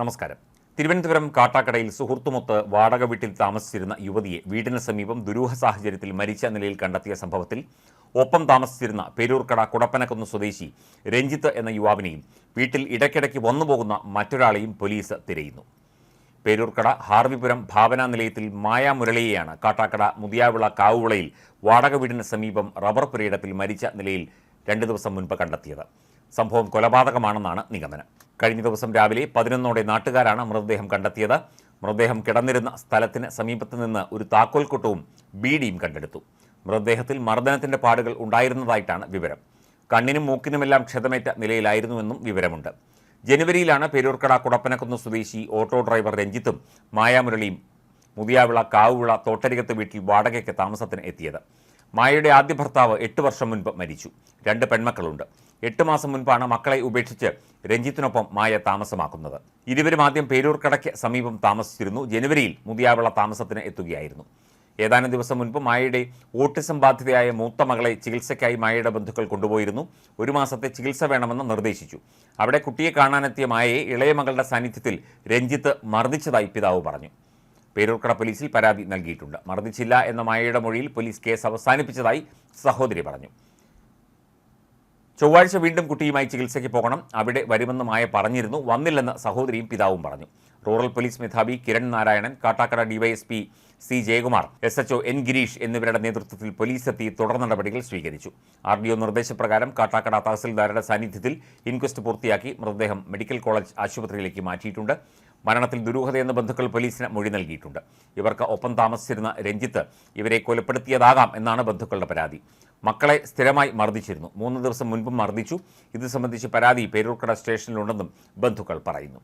നമസ്കാരം. തിരുവനന്തപുരം കാട്ടാക്കടയിൽ സുഹൃത്തുമൊത്ത് വാടക വീട്ടിൽ താമസിച്ചിരുന്ന യുവതിയെ വീടിന് സമീപം ദുരൂഹ സാഹചര്യത്തിൽ മരിച്ച നിലയിൽ കണ്ടെത്തിയ സംഭവത്തിൽ ഒപ്പം താമസിച്ചിരുന്ന പേരൂർക്കട കുടപ്പനക്കുന്ന് സ്വദേശി രഞ്ജിത്ത് എന്ന യുവാവിനെയും വീട്ടിൽ ഇടയ്ക്കിടയ്ക്ക് വന്നുപോകുന്ന മറ്റൊരാളെയും പോലീസ് തിരയുന്നു. പേരൂർക്കട ഹാർവിപുരം ഭാവന നിലയത്തിൽ മായ മുരളിയെയാണ് കാട്ടാക്കട മുതിയാവിള കാവുവിളയിൽ വാടക വീടിന് സമീപം റബ്ബർ പുരയിടത്തിൽ മരിച്ച നിലയിൽ രണ്ടു ദിവസം മുൻപ് കണ്ടെത്തിയത്. സംഭവം കൊലപാതകമാണെന്നാണ് നിഗമനം. കഴിഞ്ഞ ദിവസം രാവിലെ പതിനൊന്നോടെ നാട്ടുകാരാണ് മൃതദേഹം കണ്ടെത്തിയത്. മൃതദേഹം കിടന്നിരുന്ന സ്ഥലത്തിന് സമീപത്ത് നിന്ന് ഒരു താക്കോൽ കൊട്ടവും ബീഡിയും കണ്ടെടുത്തു. മൃതദേഹത്തിൽ മർദ്ദനത്തിന്റെ പാടുകൾ ഉണ്ടായിരുന്നതായിട്ടാണ് വിവരം. കണ്ണിനും മൂക്കിനുമെല്ലാം ക്ഷതമേറ്റ നിലയിലായിരുന്നുവെന്നും വിവരമുണ്ട്. ജനുവരിയിലാണ് പേരൂർക്കട കുടപ്പനക്കുന്ന് സ്വദേശി ഓട്ടോ ഡ്രൈവർ രഞ്ജിത്തും മായാമുരളിയും മുതിയാവിള കാവുവിള തോട്ടരികത്ത് വീട്ടിൽ വാടകയ്ക്ക് താമസത്തിന് എത്തിയത്. മായയുടെ ആദ്യ ഭർത്താവ് എട്ട് വർഷം മുൻപ് മരിച്ചു. രണ്ട് പെൺമക്കളുണ്ട്. എട്ട് മാസം മുൻപാണ് മക്കളെ ഉപേക്ഷിച്ച് രഞ്ജിത്തിനൊപ്പം മായ താമസമാക്കുന്നത്. ഇരുവരും ആദ്യം പേരൂർക്കടയ്ക്ക് സമീപം താമസിച്ചിരുന്നു. ജനുവരിയിൽ മുതിയാവിള താമസത്തിന് എത്തുകയായിരുന്നു. ഏതാനും ദിവസം മുൻപ് മായയുടെ ഓട്ടിസം ബാധിതയായ മൂത്ത മകളെ ചികിത്സയ്ക്കായി മായയുടെ ബന്ധുക്കൾ കൊണ്ടുപോയിരുന്നു. ഒരു മാസത്തെ ചികിത്സ വേണമെന്ന് നിർദ്ദേശിച്ചു. അവിടെ കുട്ടിയെ കാണാനെത്തിയ മായയെ ഇളയ മകളുടെ സാന്നിധ്യത്തിൽ രഞ്ജിത്ത് മർദ്ദിച്ചതായി പിതാവ് പറഞ്ഞു. പേരൂർക്കട പോലീസിൽ പരാതി നൽകിയിട്ടുണ്ട്. മർദ്ദിച്ചില്ല എന്ന മായയുടെ മൊഴിയിൽ പോലീസ് കേസ് അവസാനിപ്പിച്ചതായി സഹോദരി പറഞ്ഞു. ചൊവ്വാഴ്ച വീണ്ടും കുട്ടിയുമായി ചികിത്സയ്ക്ക് പോകണം. അവിടെ വരുമെന്ന് മായ പറഞ്ഞിരുന്നു. വന്നില്ലെന്ന് സഹോദരിയും പിതാവും പറഞ്ഞു. റൂറൽ പോലീസ് മേധാവി Kiran Narayanan Kattakada DYSP C Jayakumar S HO N Girish എന്നിവരുടെ നേതൃത്വത്തിൽ പോലീസ് എത്തി തുടർ നടപടികൾ സ്വീകരിച്ചു. ആർ ഡി ഒ നിർദ്ദേശപ്രകാരം കാട്ടാക്കട തഹസിൽദാരുടെ സാന്നിധ്യത്തിൽ ഇൻക്വസ്റ്റ് പൂർത്തിയാക്കി മൃതദേഹം മെഡിക്കൽ കോളേജ് ആശുപത്രിയിലേക്ക് മാറ്റിയിട്ടുണ്ട്. മരണത്തിൽ ദുരൂഹതയെന്ന് ബന്ധുക്കൾ പോലീസിന് മൊഴി നൽകിയിട്ടുണ്ട്. ഇവർക്ക് ഒപ്പം താമസിച്ചിരുന്ന രഞ്ജിത്ത് ഇവരെ കൊലപ്പെടുത്തിയതാകാം എന്നാണ് ബന്ധുക്കളുടെ പരാതി. മക്കളെ സ്ഥിരമായി മർദ്ദിച്ചിരുന്നു. മൂന്ന് ദിവസം മുൻപും മർദ്ദിച്ചു. ഇത് സംബന്ധിച്ച് പരാതി പേരൂർക്കട സ്റ്റേഷനിലുണ്ടെന്നും ബന്ധുക്കൾ പറയുന്നു.